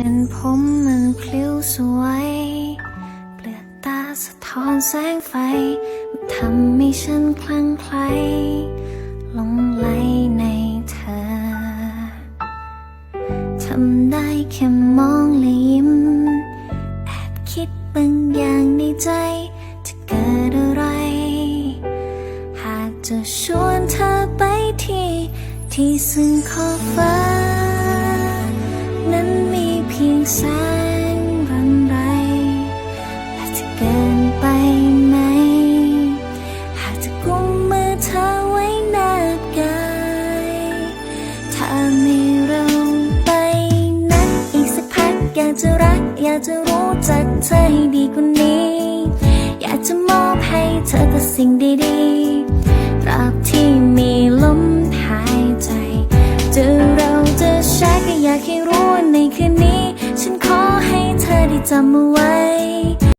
ส้นผมมันพลิ้วสวย เปลือกตาสะท้อนแสงไฟมันทำให้ฉันคลั่งไคล้หลงไหลในเธอ ทำได้แค่มองและยิ้ม แอบคิดบางอย่างในใจ จะเกิดอะไร หากจะชวนเธอไปที่ ที่ซึ่งขอบฟ้านั้น แสงรันไรอาจจะเกินไปไหมหากจะกุมมือเธอไว้นากายถ้าไม่เราไปนั้นอีกสักพักอยากจะรัก อยากจะรู้จักเธอให้ดีกว่านี้ อยากจะมอบให้เธอแต่สิ่งดีๆตราบที่มีลมหายใจ จะเราจะช้าก็อยากให้รู้ในคืนนี้ จำเอาไว้